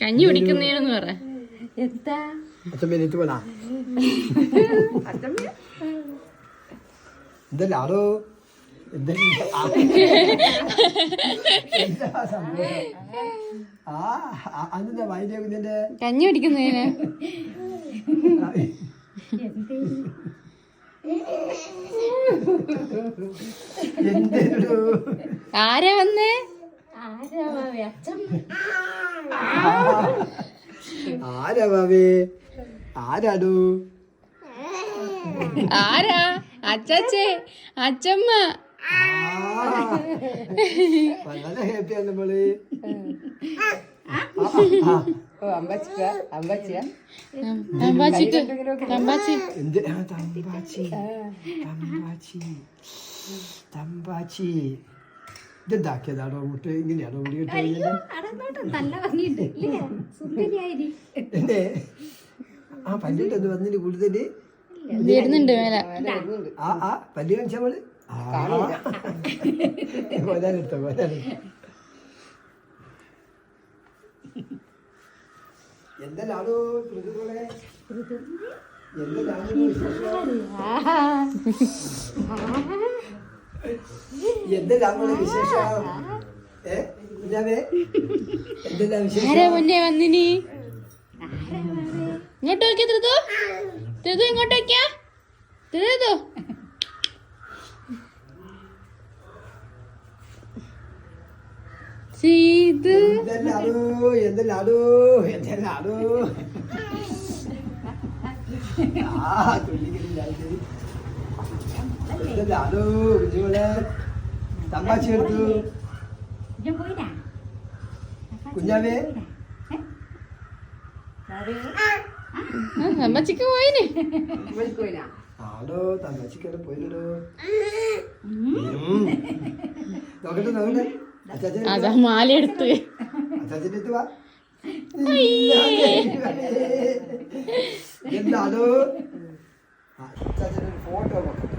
കഞ്ഞി കുടിക്കുന്നേന്ന് പറ. എന്താ? അച്ഛൻ മിനിറ്റ് പോലാ എന്തല്ലാടോ എന്തെല്ലാം ആ വൈദ്യ കുഞ്ഞിന്റെ കഞ്ഞി പിടിക്കുന്നതിന് ആരാ വന്നേ? ആരാ ബാബേ ആരാടോ? ആരാ? അച്ചച്ചേ അച്ചമ്മ. വളരെ ഹാപ്പിയാണ് തമ്പാച്ചി ഇതെന്താക്കിയതാണോ മുട്ട് ഇങ്ങനെയാണോ മുടി ആ പല്ലിട്ടെന്ന് വന്നിട്ട് കൂടുതൽ ആ ആ കാണിച്ചാ കാണിച്ച നമ്മൾ കൊല്ലാനെടുത്തോ കൊല്ലാനെടുത്തോ എന്തെല്ലാണോ ഋതുക്കളെ എന്തെല്ലാണോ വിശേഷം. ഏ? കുഞ്ഞാവേ? എന്തെല്ലാ വിശേഷം. ഇങ്ങോട്ട് നോക്കിയ ത്രിതു? ത്രിതു ഇങ്ങോട്ട് നോക്കിയാ? ത്രിതു കുഞ്ഞുങ്ങളെ. തമ്പാച്ചി എടുത്തു. കുഞ്ഞാവേ. അമ്മച്ചിക്ക് പോയിന്. ആടോ തമ്പാച്ചിക്കവിടെ പോയില്ലടോ. നോക്കട്ടെ നോക്കട്ടെ. അതാ മാല എടുത്ത് ഫോട്ടോ നോക്കട്ടെ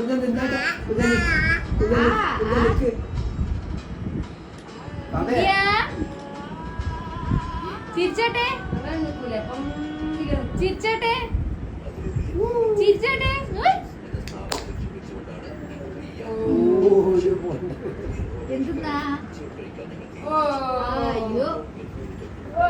കുഞ്ഞൻ നിന്നോട്ടെ, നിക്ക്, കുഞ്ഞൻ നിക്ക്. ബാബേ, യാ. ചിരിച്ചോട്ടെ ചിരിച്ചോട്ടെ ചിരിച്ചോട്ടെ. എന്തുന്നാ ഓ അയ്യോ ഓ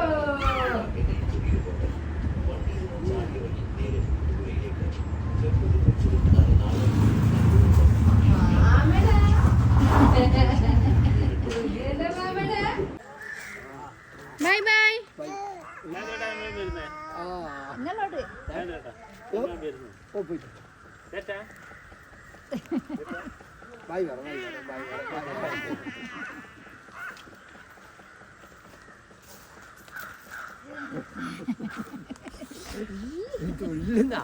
നിങ്ങളോട് ഓ, ഓ, പോയിട്ട്. ബൈ പറ, ബൈ പറ, ബൈ പറ, ബൈ പറ. ഇത് തുള്ളുന്നാ.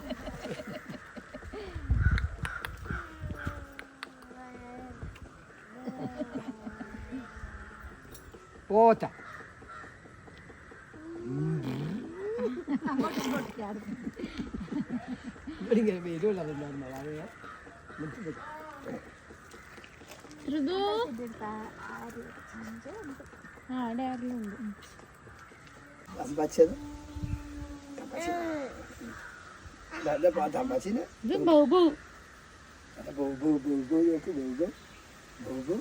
പോത്ത ഇങ്ങനെ വരുമല്ലോ അതെന്താ ഋതു? ആ അവിടെ ആരെങ്കിലും ഉണ്ട്. തമ്പാച്ചത് നല്ല പാ തമ്പാച്ചിന് ഇത് ബൗബു. ബൗ ബൗ ബൗ ബൗ നോക്ക് ബൗ ബൗ ബൗ ബൗ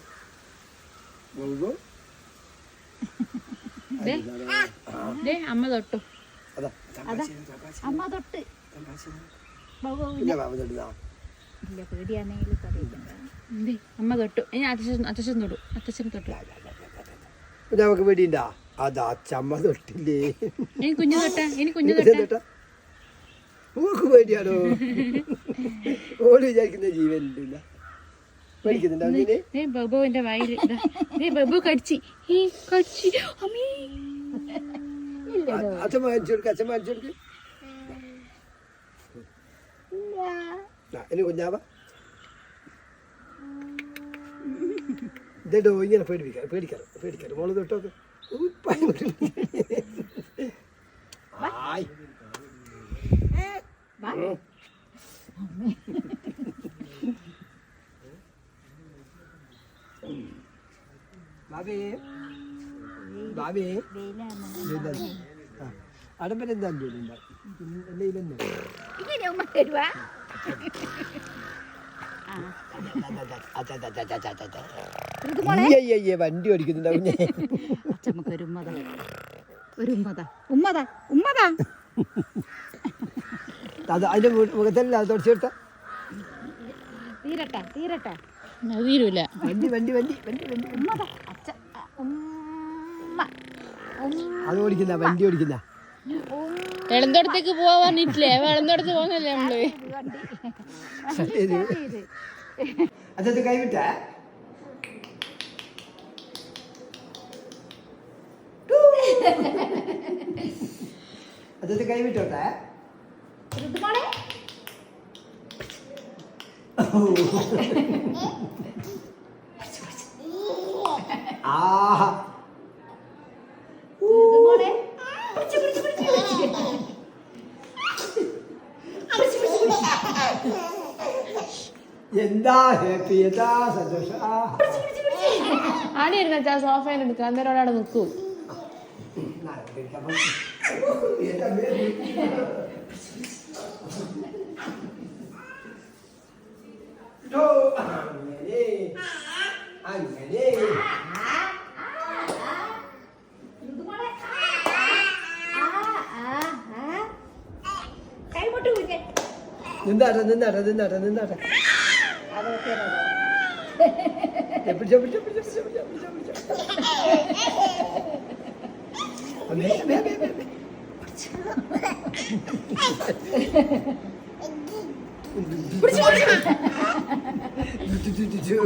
ബൗ ബൗ ദേ ദേ അമ്മ തൊട്ടു. അമ്മ തൊട്ട്. ഇല്ല അമ്മ തൊട്ടു. ഇനി അച്ഛൻ അച്ഛൻ തൊട്ടു അച്ഛൻ തൊട്ടു. നമുക്ക് പേടിയുണ്ടാ? അതാ തൊട്ടില്ലേ? ഇനി കുഞ്ഞു തൊട്ട? ഇനി കുഞ്ഞു തൊട്ട? പേടിയാണോ? ഓൾ വിചാരിക്കുന്ന ദേ ബബുവിന്റെ വായിൽ ബബു കടിച്ച്. കടിച്ച്. അമ്മേ. അച്ഛൻ വാങ്ങിച്ചു കൊടുക്ക അച്ഛൻ വാങ്ങിച്ചു കൊടുക്ക്. ഇനി കുഞ്ഞാവ. ഇതോ ഇങ്ങനെ പേടിപ്പിക്കാം പേടിക്കാറ് പേടിക്കാറ് മോൾ തൊട്ടോക്ക് ഉപ്പായി എന്താ ഇങ്ങനെ ഉമ്മ തരുവാ? വണ്ടി ഓടിക്കുന്നുണ്ടാവും ഞാൻ. അച്ഛമ്മക്ക് ഒരു ഉമ്മത. ഒരു ഉമ്മത. ഉമ്മത? ഉമ്മത? അത് അതിന്റെ മുഖത്തല്ല അത് തുടച്ചെടുത്ത തീരട്ടെ തീരട്ടെ. തീരൂല. വണ്ടി വണ്ടി വണ്ടി വണ്ടി വണ്ടി ഉമ്മത. അച്ഛ ഉമ്മ അത് ഓടിക്കുന്ന വണ്ടി ഓടിക്കുന്ന. വെളന്തോടത്തേക്ക് പോവാൻ പറഞ്ഞിട്ടില്ലേ? വെളന്തോടത്ത് പോകുന്നല്ലേ നമ്മൾ? അച്ഛൻ കൈവിട്ട? അച്ഛൻ കൈവിട്ടോട്ടെ? ആഹാ ഋതുമോളെ പിടിച്ച് പിടിച്ച് പിടിച്ച് പിടിച്ച്. എന്താ ഹാപ്പി? എന്താ സന്തോഷം. ആടെ ഇരുന്ന അച്ഛാ സോഫയിൽ എടുക്കുക അന്നേരം ഒരാടെ നിൽക്കൂ. എന്താ baby? ഓ, അങ്ങനെ അങ്ങനെ ഋതുമോളെ ആ ആ ആ കൈമുട്ട് കുഞ്ഞെ നടന്ന് നടന്ന് നടന്ന് ഏ, പിടിച്ചോ പിടിച്ചോ പിടിച്ചോ പിടിച്ചോ പിടിച്ചോ പിടിച്ചോ പിടിച്ചോ അമ്മേ, അമ്മേ, അമ്മേ, അമ്മേ, അമ്മേ. ടു, ടു, ടു, ടു.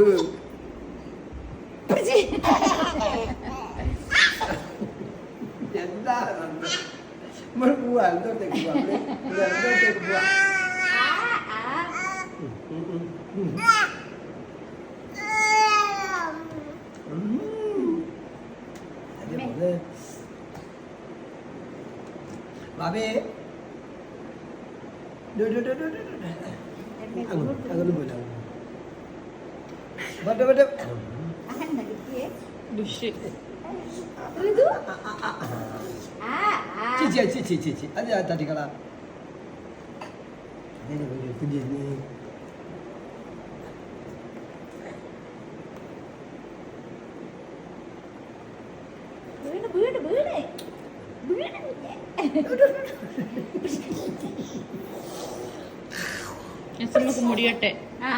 എന്താ നമ്മൾ പോവാ എന്തോട്ടേക്ക് പോവാ? എന്തോട്ടേക്ക് പോവാ? ബാബേ. അങ്ങോട്ട് പോയില്ല ആ ആ ചേച്ചി ചേച്ചി ചേച്ചി അത് തട്ടിക്കളാ അതിനെ പോയി നമുക്ക് മുടിയട്ടെ ആ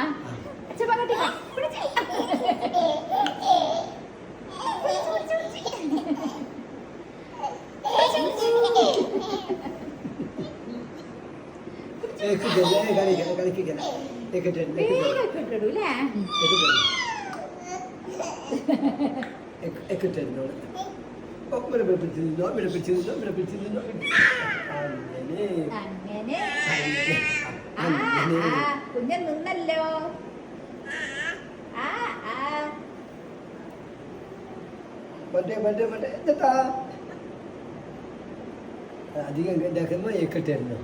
ബൊമ്മനെ പിടിച്ചു നിന്നോ ഇവിടെ ആ, ആ, കുഞ്ഞൻ നിന്നല്ലോ. ആ, ആ. മറ്റേ എന്താ അധികം ഉണ്ടാക്കുന്ന ഏക്കട്ടായിരുന്നു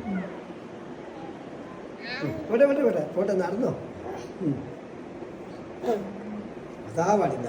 പോട്ടെ പോട്ടെ പോട്ടെ പോട്ടെ നടന്നോ. അതാ പാടില്ല.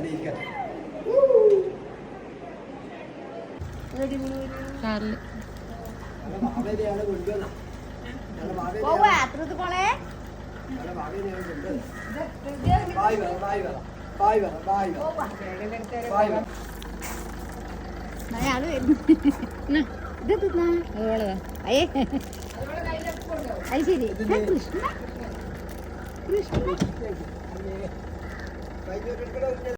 അയ്യേ. അത് ശരി. കൃഷ്ണ. കൃഷ്ണ.